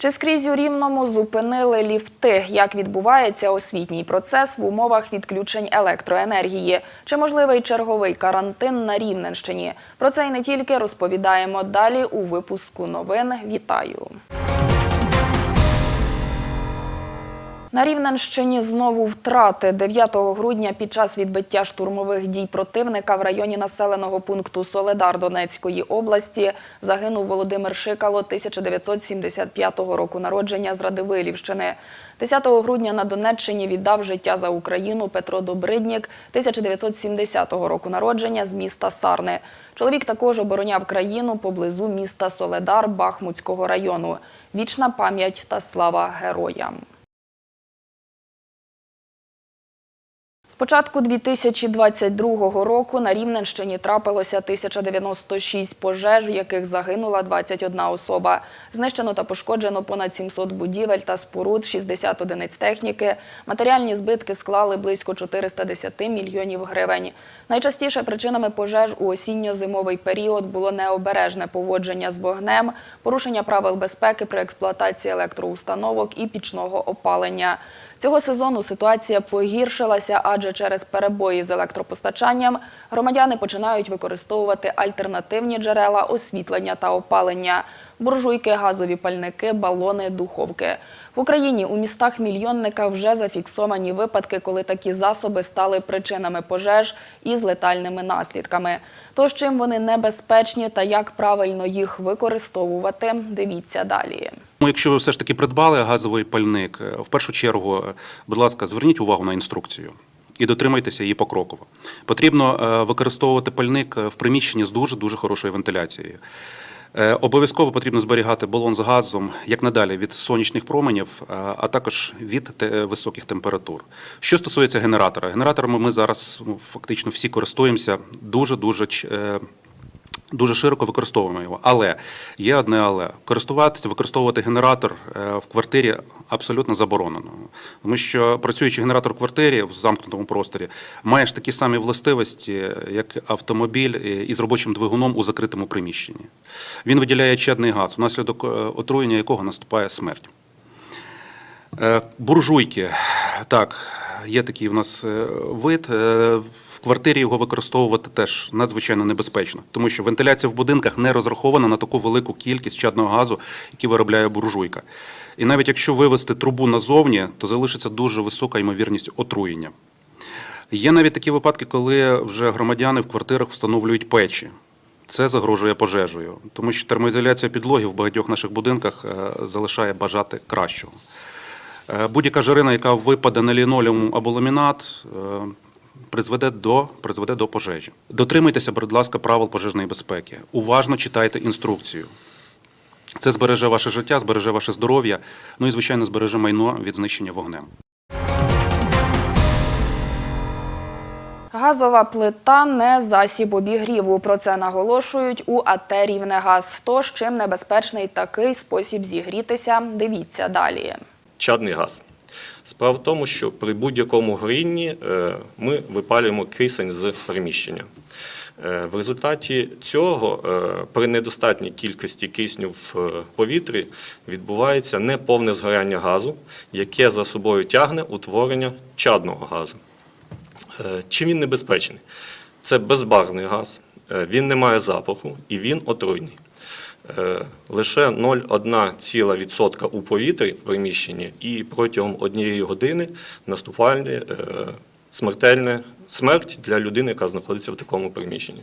Чи скрізь у Рівному зупинили ліфти? Як відбувається освітній процес в умовах відключень електроенергії? Чи можливий черговий карантин на Рівненщині? Про це і не тільки розповідаємо далі у випуску новин. Вітаю! На Рівненщині знову втрати 9 грудня під час відбиття штурмових дій противника в районі населеного пункту Соледар Донецької області загинув Володимир Шикало 1975 року народження з Радивилівщини. 10 грудня на Донеччині віддав життя за Україну Петро Добриднік 1970 року народження з міста Сарни. Чоловік також обороняв країну поблизу міста Соледар Бахмутського району. Вічна пам'ять та слава героям. З початку 2022 року на Рівненщині трапилося 1096 пожеж, в яких загинула 21 особа. Знищено та пошкоджено понад 700 будівель та споруд, 60 одиниць техніки. Матеріальні збитки склали близько 410 мільйонів гривень. Найчастіше причинами пожеж у осінньо-зимовий період було необережне поводження з вогнем, порушення правил безпеки при експлуатації електроустановок і пічного опалення. Цього сезону ситуація погіршилася, адже через перебої з електропостачанням громадяни починають використовувати альтернативні джерела освітлення та опалення буржуйки, газові пальники, балони, духовки. В Україні у містах-мільйонниках вже зафіксовані випадки, коли такі засоби стали причинами пожеж із летальними наслідками. Тож чим вони небезпечні та як правильно їх використовувати, дивіться далі. Ну, Якщо ви все ж таки придбали газовий пальник, е, в першу чергу, е, будь ласка, зверніть увагу на інструкцію і дотримайтеся її покроково. Потрібно е, використовувати пальник в приміщенні з дуже дуже хорошою вентиляцією. Е, Обов'язково потрібно зберігати балон з газом як надалі від сонячних променів, е, а також від те- високих температур. Що стосується генератора, генераторами ми зараз ну, фактично всі користуємося дуже дуже Дуже широко використовуємо його, але є одне але користуватися, використовувати генератор е, в квартирі абсолютно заборонено, тому що працюючи генератор в квартирі в замкнутому просторі, маєш такі самі властивості, як автомобіль е, із робочим двигуном у закритому приміщенні. Він виділяє чадний газ, внаслідок е, отруєння якого наступає смерть. Е, Буржуйки, так, є такий у нас е, вид. Е, В квартирі його використовувати теж надзвичайно небезпечно, тому що вентиляція в будинках не розрахована на таку велику кількість чадного газу, який виробляє буржуйка. І навіть якщо вивести трубу назовні, то залишиться дуже висока ймовірність отруєння. Є навіть такі випадки, коли вже громадяни в квартирах встановлюють печі. Це загрожує пожежею, тому що термоізоляція підлоги в багатьох наших будинках е, залишає бажати кращого. Е, Будь-яка жарина, яка випаде на лінолеум або ламінат, е, призведе до, призведе до пожежі. Дотримуйтеся, будь ласка, правил пожежної безпеки. Уважно читайте інструкцію. Це збереже ваше життя, збереже ваше здоров'я, ну і, звичайно, збереже майно від знищення вогнем. Газова плита не засіб обігріву. Про це наголошують у АТ «Рівнегаз». Тож, чим небезпечний такий спосіб зігрітися, дивіться далі. Чадний газ. Справа в тому, що при будь-якому горінні е, ми випалюємо кисень з приміщення. Е, В результаті цього е, при недостатній кількості кисню в повітрі відбувається неповне згоряння газу, яке за собою тягне утворення чадного газу. Чим він небезпечний? Це безбарвний газ, він не має запаху і він отруйний. Е, Лише 0,1% у повітрі в приміщенні і протягом однієї години наступальне смертельне смерть для людини, яка знаходиться в такому приміщенні.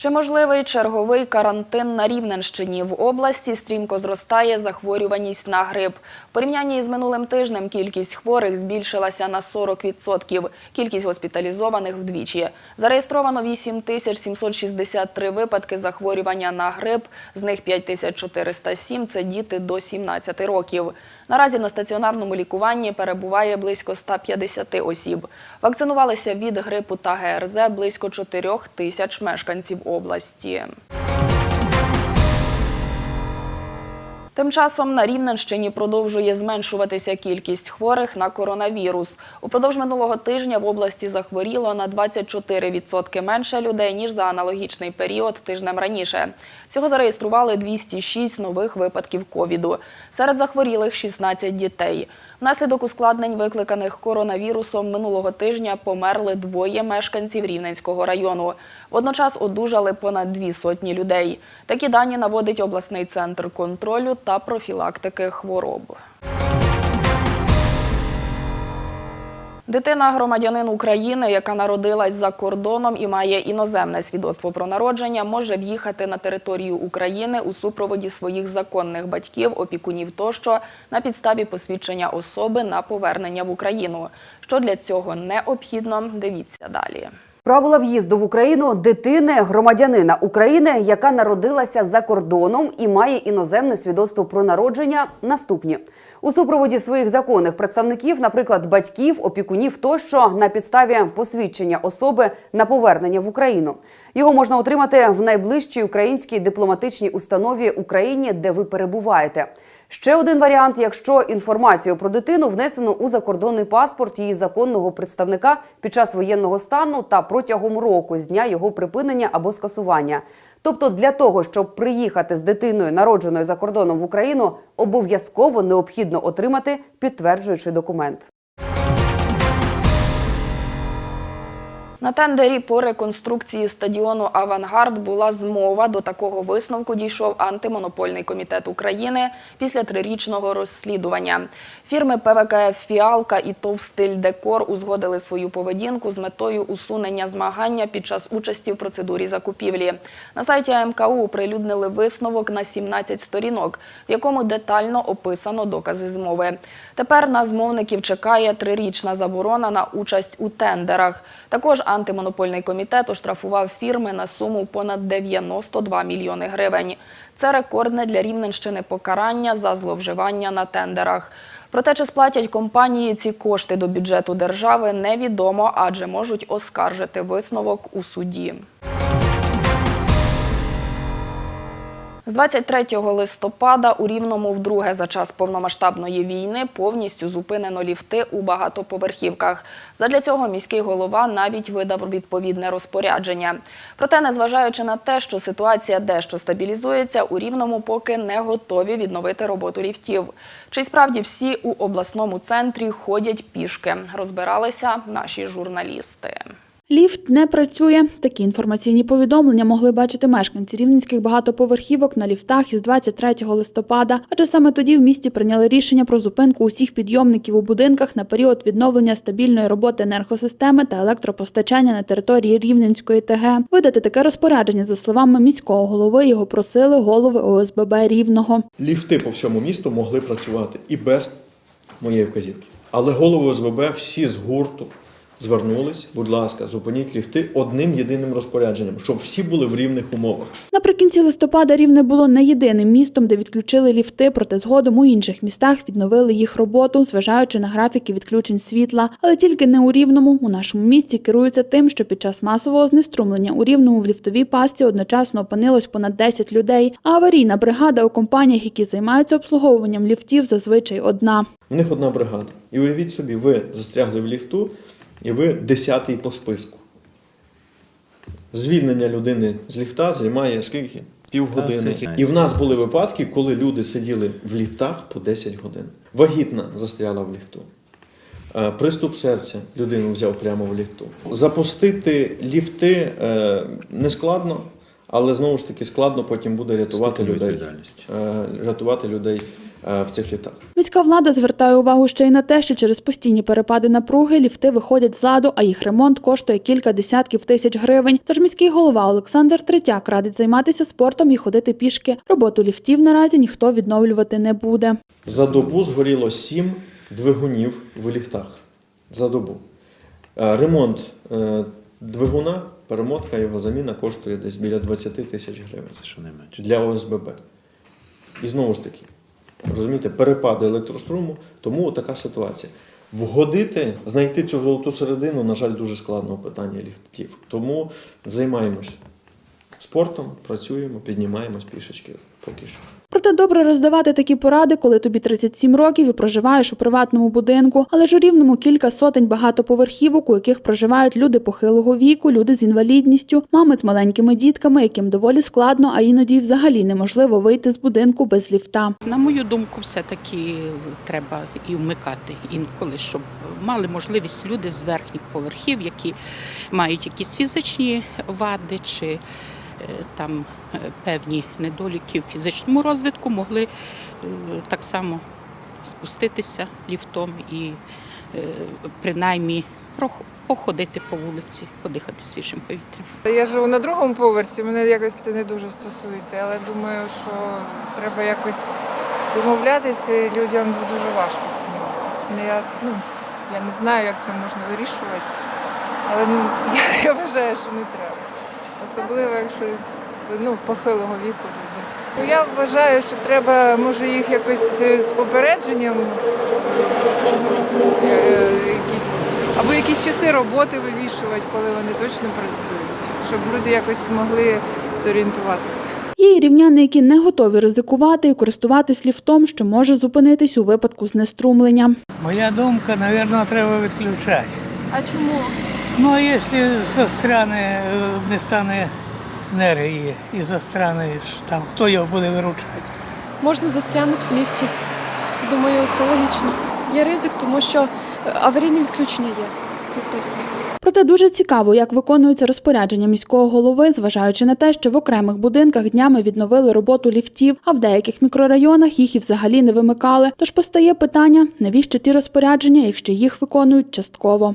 Чи можливий черговий карантин на Рівненщині? В області стрімко зростає захворюваність на грип. В порівнянні з минулим тижнем кількість хворих збільшилася на 40%, кількість госпіталізованих вдвічі. Зареєстровано 8 тисяч 763 випадки захворювання на грип, з них 5 тисяч 407 – це діти до 17 років. Наразі на стаціонарному лікуванні перебуває близько 150 осіб. Вакцинувалися від грипу та ГРЗ близько 4 тисяч мешканців області. Тим часом на Рівненщині продовжує зменшуватися кількість хворих на коронавірус. Упродовж минулого тижня в області захворіло на 24% менше людей, ніж за аналогічний період тижнем раніше. Всього зареєстрували 206 нових випадків ковіду. Серед захворілих 16 дітей. Внаслідок ускладнень, викликаних коронавірусом, минулого тижня померли двоє мешканців Рівненського району. Водночас одужали понад дві сотні людей. Такі дані наводить обласний центр контролю та профілактики хвороб. Дитина громадянин України, яка народилась за кордоном і має іноземне свідоцтво про народження, може в'їхати на територію України у супроводі своїх законних батьків, опікунів тощо на підставі посвідчення особи на повернення в Україну. Що для цього необхідно, дивіться далі. Правила в'їзду в Україну дитини громадянина України, яка народилася за кордоном і має іноземне свідоцтво про народження. Наступні у супроводі своїх законних представників, наприклад, батьків, опікунів тощо на підставі посвідчення особи на повернення в Україну. Його можна отримати в найближчій українській дипломатичній установі Україні, де ви перебуваєте. Ще один варіант, якщо інформацію про дитину внесено у закордонний паспорт її законного представника під час воєнного стану та протягом року з дня його припинення або скасування. Тобто, для того, щоб приїхати з дитиною, народженою за кордоном в Україну, обов'язково необхідно отримати підтверджуючий документ. На тендері по реконструкції стадіону Авангард була змова. До такого висновку дійшов антимонопольний комітет України після трирічного розслідування. Фірми ПВКФ Фіалка і ТОВ «Стиль Декор узгодили свою поведінку з метою усунення змагання під час участі в процедурі закупівлі. На сайті АМКУ оприлюднили висновок на 17 сторінок, в якому детально описано докази змови. Тепер на змовників чекає трирічна заборона на участь у тендерах. Також антимонопольний комітет оштрафував фірми на суму понад 92 мільйони гривень. Це рекордне для Рівненщини покарання за зловживання на тендерах. Проте, чи сплатять компанії ці кошти до бюджету держави, невідомо, адже можуть оскаржити висновок у суді. З 23 листопада у Рівному вдруге за час повномасштабної війни повністю зупинено ліфти у багатоповерхівках. Задля цього міський голова навіть видав відповідне розпорядження. Проте, незважаючи на те, що ситуація дещо стабілізується, у Рівному поки не готові відновити роботу ліфтів. Чи справді всі у обласному центрі ходять пішки? Розбиралися наші журналісти. Ліфт не працює. Такі інформаційні повідомлення могли бачити мешканці рівненських багатоповерхівок на ліфтах із 23 листопада. Адже саме тоді в місті прийняли рішення про зупинку усіх підйомників у будинках на період відновлення стабільної роботи енергосистеми та електропостачання на території Рівненської ТГ. Видати таке розпорядження, за словами міського голови, його просили голови ОСББ Рівного. ліфти по всьому місту могли працювати і без моєї вказівки. Але голови ОСББ всі з гурту звернулись, будь ласка, зупиніть ліфти одним єдиним розпорядженням, щоб всі були в рівних умовах. Наприкінці листопада Рівне було не єдиним містом, де відключили ліфти, проте згодом у інших містах відновили їх роботу, зважаючи на графіки відключень світла. Але тільки не у Рівному. У нашому місті керуються тим, що під час масового знеструмлення у Рівному в ліфтовій пасті одночасно опинилось понад 10 людей. А аварійна бригада у компаніях, які займаються обслуговуванням ліфтів, зазвичай одна. У них одна бригада. І уявіть собі, ви застрягли в ліфту, і ви десятий по списку. Звільнення людини з ліфта займає скільки? Півгодини. І в нас були випадки, коли люди сиділи в ліфтах по 10 годин. Вагітна застряла в ліфту. Е, Приступ серця людину взяв прямо в ліфту. Запустити ліфти е, не складно, але знову ж таки складно потім буде рятувати людей. е, Рятувати людей в цих ліфтах. Міська влада звертає увагу ще й на те, що через постійні перепади напруги ліфти виходять з ладу, а їх ремонт коштує кілька десятків тисяч гривень. Тож міський голова Олександр Третяк радить займатися спортом і ходити пішки. Роботу ліфтів наразі ніхто відновлювати не буде. За добу згоріло 7 двигунів в ліфтах. За добу. Е, Ремонт е, двигуна, перемотка його заміна коштує десь біля 20 тисяч гривень Це що не менше. для ОСББ. І знову ж таки, розумієте, перепади електроструму, тому така ситуація. Вгодити, знайти цю золоту середину, на жаль, дуже складно питання ліфтів. Тому займаємось спортом, працюємо, піднімаємось пішечки поки що. Проте добре роздавати такі поради, коли тобі 37 років і проживаєш у приватному будинку. Але ж у рівному кілька сотень багатоповерхівок, у яких проживають люди похилого віку, люди з інвалідністю, мами з маленькими дітками, яким доволі складно, а іноді й взагалі неможливо вийти з будинку без ліфта. На мою думку, все-таки треба і вмикати інколи, щоб мали можливість люди з верхніх поверхів, які мають якісь фізичні вади чи там е, певні недоліки в фізичному розвитку, могли е, так само спуститися ліфтом і е, принаймні походити по вулиці, подихати свіжим повітрям. Я живу на другому поверсі, мене якось це не дуже стосується, але думаю, що треба якось домовлятися, і людям дуже важко. Ну, Я, ну, я не знаю, як це можна вирішувати, але ну, я, я вважаю, що не треба. Особливо, якщо ну, похилого віку люди. Ну, Я вважаю, що треба, може, їх якось е, з попередженням е, якісь, або якісь часи роботи вивішувати, коли вони точно працюють, щоб люди якось змогли зорієнтуватися. Є і рівняни, які не готові ризикувати і користуватись ліфтом, що може зупинитись у випадку знеструмлення. Моя думка, наверное, треба відключати. А чому? Ну, а якщо застряне, е, не стане енергії і застряне, ж там хто його буде виручати? Можна застрянути в ліфті. Думаю, це логічно. Є ризик, тому що е, аварійне відключення є. Тобто так. Проте дуже цікаво, як виконується розпорядження міського голови, зважаючи на те, що в окремих будинках днями відновили роботу ліфтів, а в деяких мікрорайонах їх і взагалі не вимикали. Тож постає питання, навіщо ті розпорядження, якщо їх виконують частково.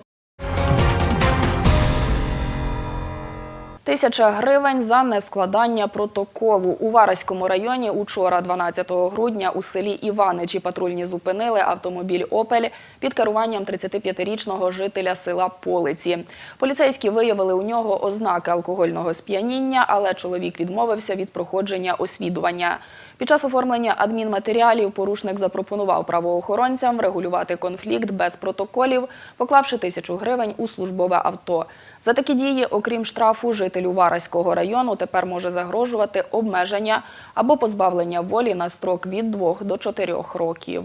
Тисяча гривень за нескладання протоколу. У Вараському районі учора, 12 грудня, у селі Іваничі патрульні зупинили автомобіль «Опель» під керуванням 35-річного жителя села Полиці. Поліцейські виявили у нього ознаки алкогольного сп'яніння, але чоловік відмовився від проходження освідування. Під час оформлення адмінматеріалів порушник запропонував правоохоронцям врегулювати конфлікт без протоколів, поклавши тисячу гривень у службове авто. За такі дії, окрім штрафу, жителю Вараського району тепер може загрожувати обмеження або позбавлення волі на строк від 2 до 4 років.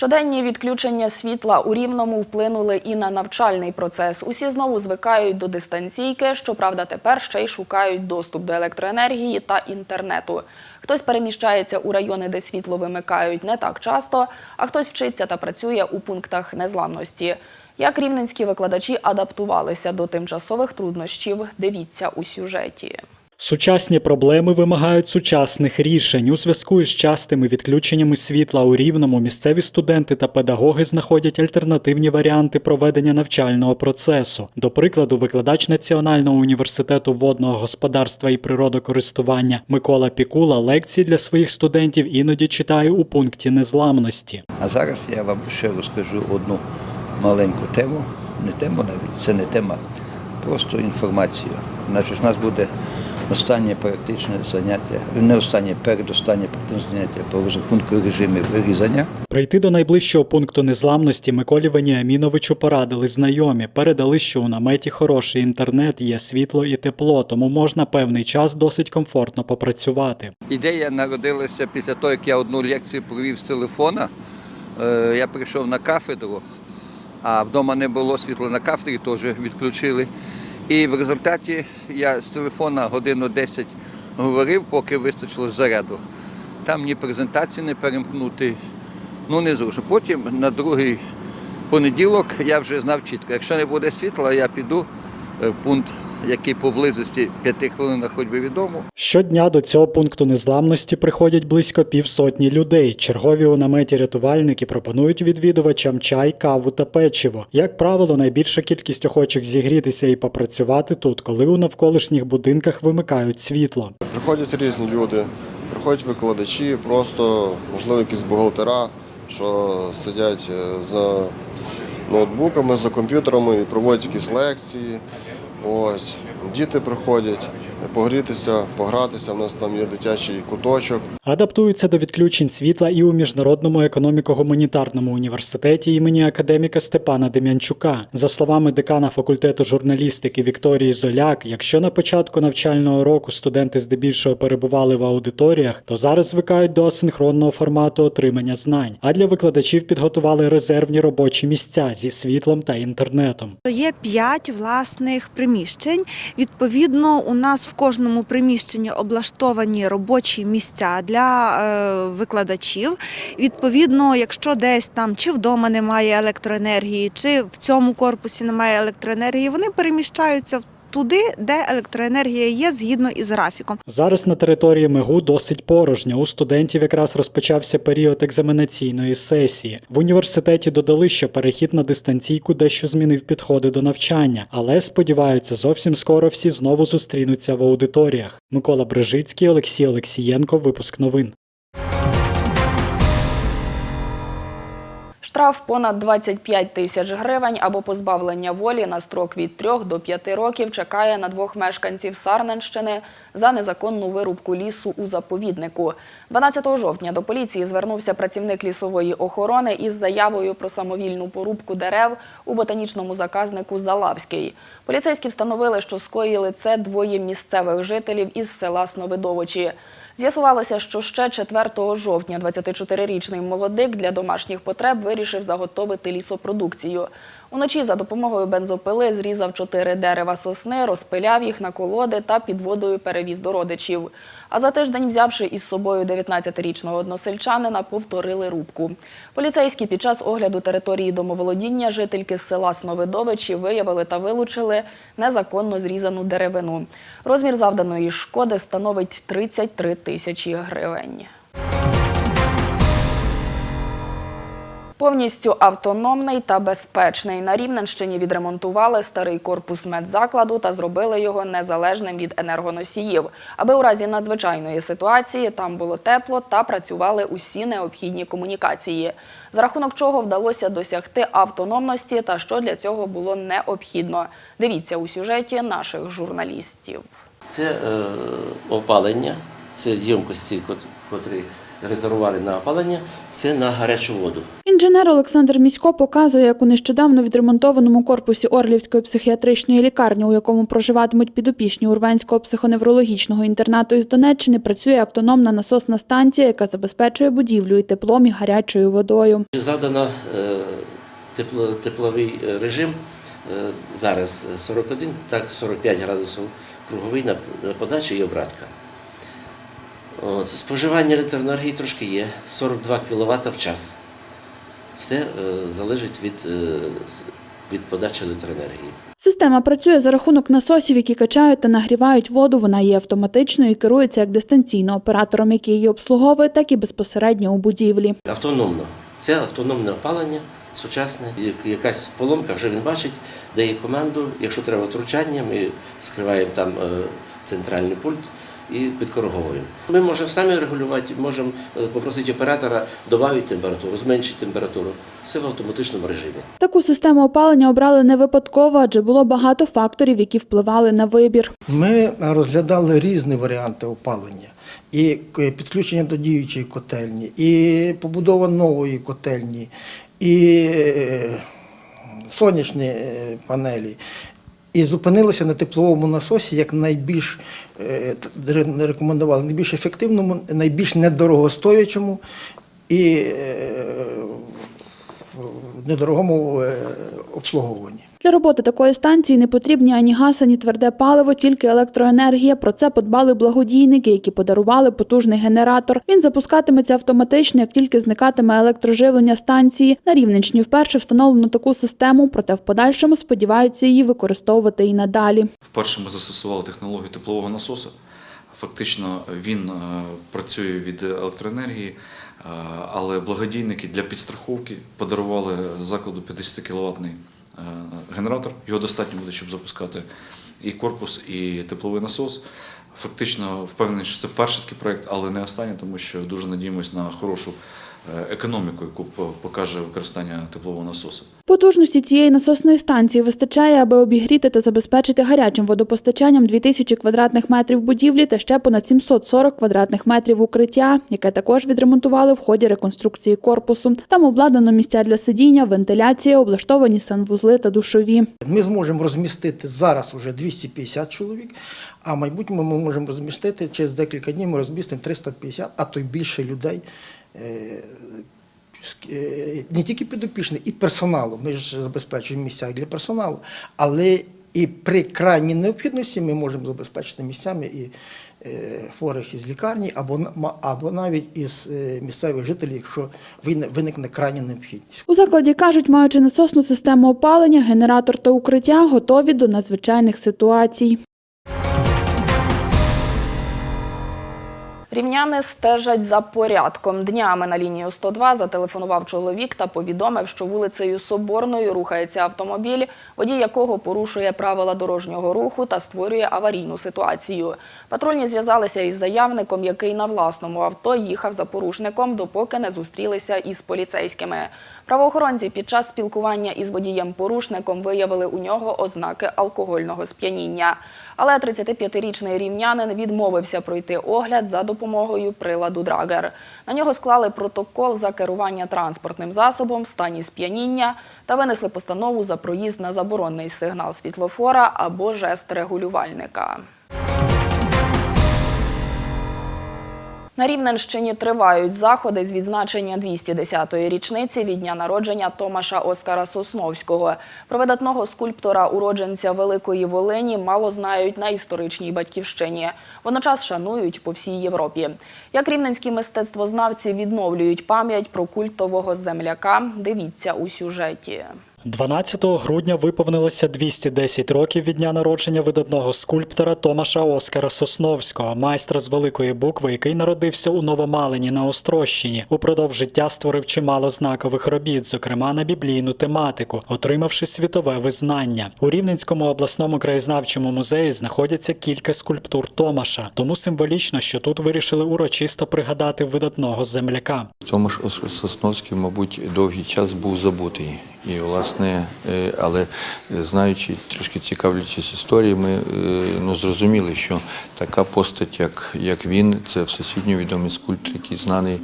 Щоденні відключення світла у Рівному вплинули і на навчальний процес. Усі знову звикають до дистанційки, щоправда, тепер ще й шукають доступ до електроенергії та інтернету. Хтось переміщається у райони, де світло вимикають не так часто, а хтось вчиться та працює у пунктах незламності. Як рівненські викладачі адаптувалися до тимчасових труднощів, дивіться у сюжеті. Сучасні проблеми вимагають сучасних рішень. У зв'язку із частими відключеннями світла у рівному місцеві студенти та педагоги знаходять альтернативні варіанти проведення навчального процесу. До прикладу, викладач Національного університету водного господарства і природокористування Микола Пікула лекції для своїх студентів іноді читає у пункті незламності. А зараз я вам ще розкажу одну маленьку тему. Не тему навіть, це не тема, просто інформацію. Значить, у нас буде останнє практичне заняття, не останнє, передостаннє практичне заняття по розрахунку режимів різання. Прийти до найближчого пункту незламності Миколі Веніаміновичу порадили знайомі. Передали, що у наметі хороший інтернет, є світло і тепло, тому можна певний час досить комфортно попрацювати. Ідея народилася після того, як я одну лекцію провів з телефона. Е, Я прийшов на кафедру, а вдома не було світла на кафедрі, теж відключили. І в результаті я з телефона годину 10 говорив, поки вистачило заряду. Там ні презентації не перемкнути, ну не зручно. Потім на другий понеділок я вже знав чітко, якщо не буде світла, я піду е, в пункт, який поблизості п'яти хвилинах ходьби від дому. Щодня до цього пункту незламності приходять близько півсотні людей. Чергові у наметі рятувальники пропонують відвідувачам чай, каву та печиво. Як правило, найбільша кількість охочих зігрітися і попрацювати тут, коли у навколишніх будинках вимикають світло. Приходять різні люди, приходять викладачі, просто можливо якісь бухгалтера, що сидять е, за ноутбуками, за комп'ютерами і проводять якісь лекції. Ось діти приходять. Погрітися, погратися. У нас там є дитячий куточок. Адаптуються до відключень світла і у міжнародному економіко-гуманітарному університеті імені академіка Степана Дем'янчука. За словами декана факультету журналістики Вікторії Золяк, якщо на початку навчального року студенти здебільшого перебували в аудиторіях, то зараз звикають до асинхронного формату отримання знань. А для викладачів підготували резервні робочі місця зі світлом та інтернетом. Є п'ять власних приміщень. Відповідно, у нас в кожному приміщенні облаштовані робочі місця для е, викладачів. Відповідно, якщо десь там чи вдома немає електроенергії, чи в цьому корпусі немає електроенергії, вони переміщаються в- туди, де електроенергія є згідно із графіком. Зараз на території МИГУ досить порожньо. У студентів якраз розпочався період екзаменаційної сесії. В університеті додали, що перехід на дистанційку дещо змінив підходи до навчання, але сподіваються, зовсім скоро всі знову зустрінуться в аудиторіях. Микола Брижицький, Олексій Олексієнко. Випуск новин. Штраф понад 25 тисяч гривень або позбавлення волі на строк від 3 до 5 років чекає на двох мешканців Сарненщини за незаконну вирубку лісу у заповіднику. 12 жовтня до поліції звернувся працівник лісової охорони із заявою про самовільну порубку дерев у ботанічному заказнику Залавський. Поліцейські встановили, що скоїли це двоє місцевих жителів із села Сновидовичі. З'ясувалося, що ще 4 жовтня 24-річний молодик для домашніх потреб вирішив заготовити лісопродукцію. Уночі за допомогою бензопили зрізав чотири дерева сосни, розпиляв їх на колоди та під водою перевіз до родичів. А за тиждень, взявши із собою 19-річного односельчанина, повторили рубку. Поліцейські під час огляду території домоволодіння жительки села Сновидовичі виявили та вилучили незаконно зрізану деревину. Розмір завданої шкоди становить 33 тисячі гривень. Повністю автономний та безпечний. На Рівненщині відремонтували старий корпус медзакладу та зробили його незалежним від енергоносіїв, аби у разі надзвичайної ситуації там було тепло та працювали усі необхідні комунікації. За рахунок чого вдалося досягти автономності та що для цього було необхідно. Дивіться у сюжеті наших журналістів. Це е, опалення, це ємкості, кот- котрі резервуари на опалення, це на гарячу воду. Інженер Олександр Місько показує, як у нещодавно відремонтованому корпусі Орлівської психіатричної лікарні, у якому проживатимуть підопічні Урванського психоневрологічного інтернату із Донеччини, працює автономна насосна станція, яка забезпечує будівлю і теплом, і гарячою водою. Задано е, тепловий е, режим е, зараз 41, так 45 градусів круговий на, на подачі і обратка. От, споживання електроенергії трошки є, 42 кВт в час. Все е, залежить від, е, від подачі електроенергії. Система працює за рахунок насосів, які качають та нагрівають воду. Вона є автоматичною і керується як дистанційно оператором, який її обслуговує, так і безпосередньо у будівлі. Автономно. Це автономне опалення, сучасне. Якась поломка, вже він бачить, дає команду. Якщо треба втручання, ми скриваємо там е, центральний пульт і підкориговуємо. Ми можемо самі регулювати, можемо е, попросити оператора додати температуру, зменшити температуру. Все в автоматичному режимі. Таку систему опалення обрали не випадково, адже було багато факторів, які впливали на вибір. Ми розглядали різні варіанти опалення. І підключення до діючої котельні, і побудова нової котельні, і е, сонячні е, панелі. І зупинилися на тепловому насосі як найбільш не рекомендували найбільш ефективному, найбільш недорогостоячому і е, недорогому е, обслуговуванні. Для роботи такої станції не потрібні ані газ, ані тверде паливо, тільки електроенергія. Про це подбали благодійники, які подарували потужний генератор. Він запускатиметься автоматично, як тільки зникатиме електроживлення станції. На Рівненщині вперше встановлено таку систему, проте в подальшому сподіваються її використовувати і надалі. Вперше ми застосували технологію теплового насосу. Фактично він е, працює від електроенергії, е, але благодійники для підстраховки подарували закладу 50 кВт генератор. Його достатньо буде, щоб запускати і корпус, і тепловий насос. Фактично впевнений, що це перший такий проєкт, але не останній, тому що дуже надіємось на хорошу е, економіку, яку покаже використання теплового насосу. Потужності цієї насосної станції вистачає, аби обігріти та забезпечити гарячим водопостачанням 2000 квадратних метрів будівлі та ще понад 740 квадратних метрів укриття, яке також відремонтували в ході реконструкції корпусу. Там обладнано місця для сидіння, вентиляція, облаштовані санвузли та душові. Ми зможемо розмістити зараз уже 250 чоловік, а в майбутньому ми можемо розмістити через декілька днів ми розмістимо 350, а то й більше людей. Е, е, Не тільки підопічних, і персоналу. Ми ж забезпечуємо місця для персоналу, але і при крайній необхідності ми можемо забезпечити місцями і е, хворих із лікарні, або, або навіть із місцевих жителів, якщо виник- виникне крайня необхідність. У закладі кажуть, маючи насосну систему опалення, генератор та укриття, готові до надзвичайних ситуацій. Рівняни стежать за порядком. Днями на лінію 102 зателефонував чоловік та повідомив, що вулицею Соборною рухається автомобіль, водій якого порушує правила дорожнього руху та створює аварійну ситуацію. Патрульні зв'язалися із заявником, який на власному авто їхав за порушником, допоки не зустрілися із поліцейськими. Правоохоронці під час спілкування із водієм-порушником виявили у нього ознаки алкогольного сп'яніння. Але 35-річний рівнянин відмовився пройти огляд за допомогою приладу Драгер. На нього склали протокол за керування транспортним засобом в стані сп'яніння та винесли постанову за проїзд на заборонний сигнал світлофора або жест регулювальника. На Рівненщині тривають заходи з відзначення 210-ї річниці від дня народження Томаша Оскара Сосновського. Про видатного скульптора, уродженця Великої Волині, мало знають на історичній батьківщині. Водночас шанують по всій Європі. Як рівненські мистецтвознавці відновлюють пам'ять про культового земляка, дивіться у сюжеті. 12 грудня виповнилося 210 років від дня народження видатного скульптора Томаша Оскара Сосновського, майстра з великої букви, який народився у Новомалині на Острощині. Упродовж життя створив чимало знакових робіт, зокрема на біблійну тематику, отримавши світове визнання. У Рівненському обласному краєзнавчому музеї знаходяться кілька скульптур Томаша, тому символічно, що тут вирішили урочисто пригадати видатного земляка. Томаш Ос- Сосновський, мабуть, довгий час був забутий. І, власне, е, але е, знаючи, трошки цікавлячись історіями, е, ну, зрозуміли, що така постать, як, як він, це всесвітньо відомий скульптор, який знаний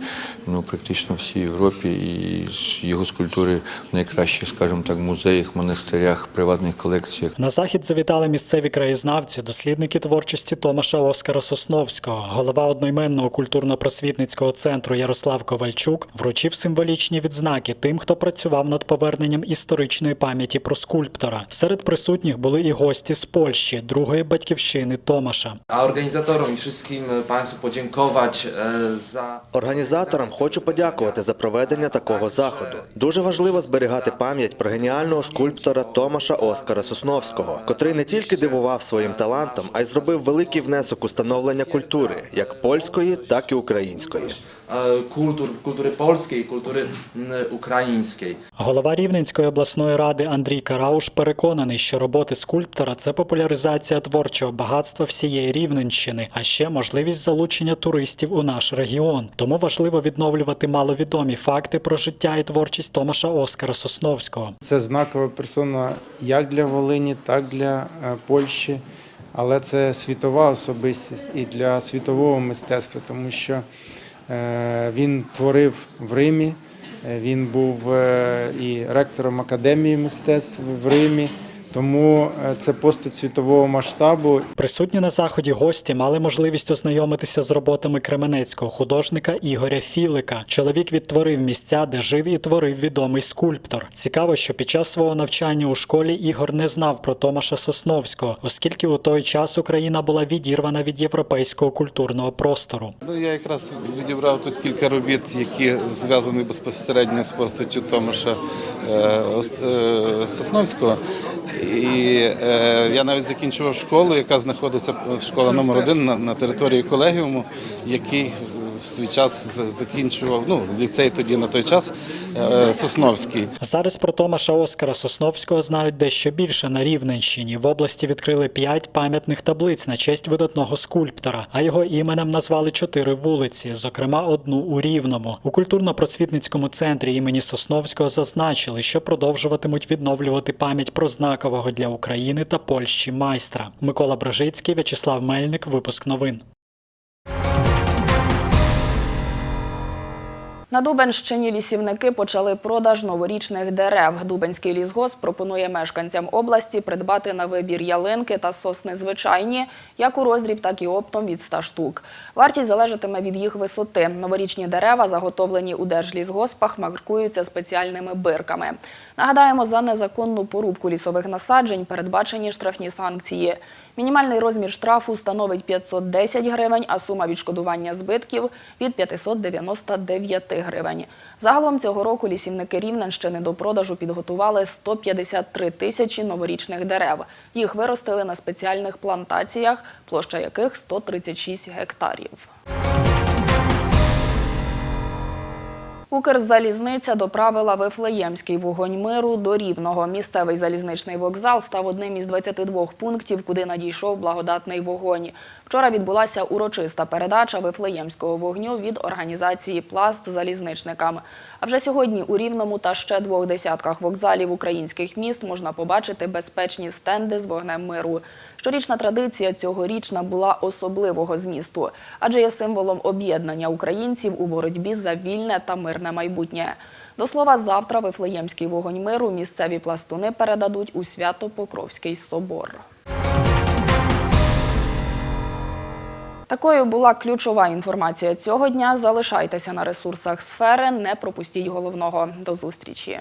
ну, практично всій Європі, і його скульптури в найкращих, скажімо так, музеях, монастирях, приватних колекціях. На захід завітали місцеві краєзнавці, дослідники творчості Томаша Оскара Сосновського. Голова одноіменного культурно-просвітницького центру Ярослав Ковальчук вручив символічні відзнаки тим, хто працював над поверненням історичної пам'яті про скульптора. Серед присутніх були і гості з Польщі, другої батьківщини Томаша. A organizatorom i wszystkim Państwu podziękować e, za Організаторам хочу подякувати за проведення такого заходу. Дуже важливо зберігати пам'ять про геніального скульптора Томаша Оскара Сосновського, котрий не тільки дивував своїм талантом, а й зробив великий внесок у становлення культури, як польської, так і української. Kultur, kultury polskiej, kultury m, ukraińskiej. Голова Рівненської обласної ради Андрій Карауш переконаний, що роботи скульптора це популяризація творчого багатства всієї Рівненщини, а ще можливість залучення туристів у наш регіон. Тому важливо відновлювати маловідомі факти про життя і творчість Томаша Оскара Сосновського. Це знакова персона як для Волині, так і для е, Польщі, але це світова особистість і для світового мистецтва, тому що е, він творив в Римі, е, він був е, і ректором академії мистецтв в Римі. Тому е, це постать світового масштабу. Присутні на заході гості мали можливість ознайомитися з роботами кременецького художника Ігоря Філика. Чоловік відтворив місця, де жив і творив відомий скульптор. Цікаво, що під час свого навчання у школі Ігор не знав про Томаша Сосновського, оскільки у той час Україна була відірвана від європейського культурного простору. Ну, я якраз відібрав тут кілька робіт, які зв'язані безпосередньо з постаттю Томаша е, е, Сосновського. І е, я навіть закінчував школу, яка знаходиться школа номер один на території колегіуму, який свій час закінчував ну, ліцей тоді на той час е, Сосновський. Зараз про Томаша Оскара Сосновського знають дещо більше на Рівненщині. В області відкрили п'ять пам'ятних таблиць на честь видатного скульптора, а його іменем назвали чотири вулиці, зокрема одну у Рівному. У культурно-просвітницькому центрі імені Сосновського зазначили, що продовжуватимуть відновлювати пам'ять про знакового для України та Польщі майстра. Микола Бражицький, В'ячеслав Мельник. Випуск новин. На Дубенщині лісівники почали продаж новорічних дерев. Дубенський лісгосп пропонує мешканцям області придбати на вибір ялинки та сосни звичайні, як у роздріб, так і оптом від 100 штук. Вартість залежатиме від їх висоти. Новорічні дерева, заготовлені у держлісгоспах, маркуються спеціальними бирками. Нагадаємо, за незаконну порубку лісових насаджень передбачені штрафні санкції. Мінімальний розмір штрафу становить 510 гривень, а сума відшкодування збитків – від 599 гривень. Загалом цього року лісівники Рівненщини до продажу підготували 153 тисячі новорічних дерев. Їх виростили на спеціальних плантаціях, площа яких 136 гектарів. Укрзалізниця доправила Вифлеємський вогонь миру до Рівного. Місцевий залізничний вокзал став одним із 22 пунктів, куди надійшов благодатний вогонь. Вчора відбулася урочиста передача Вифлеємського вогню від організації Пласт залізничникам. А вже сьогодні у Рівному та ще двох десятках вокзалів українських міст можна побачити безпечні стенди з вогнем миру. Щорічна традиція цьогорічна була особливого змісту, адже є символом об'єднання українців у боротьбі за вільне та мирне майбутнє. До слова, завтра Вифлеємський вогонь миру місцеві пластуни передадуть у Свято-Покровський собор. Такою була ключова інформація цього дня. Залишайтеся на ресурсах сфери, не пропустіть головного. До зустрічі.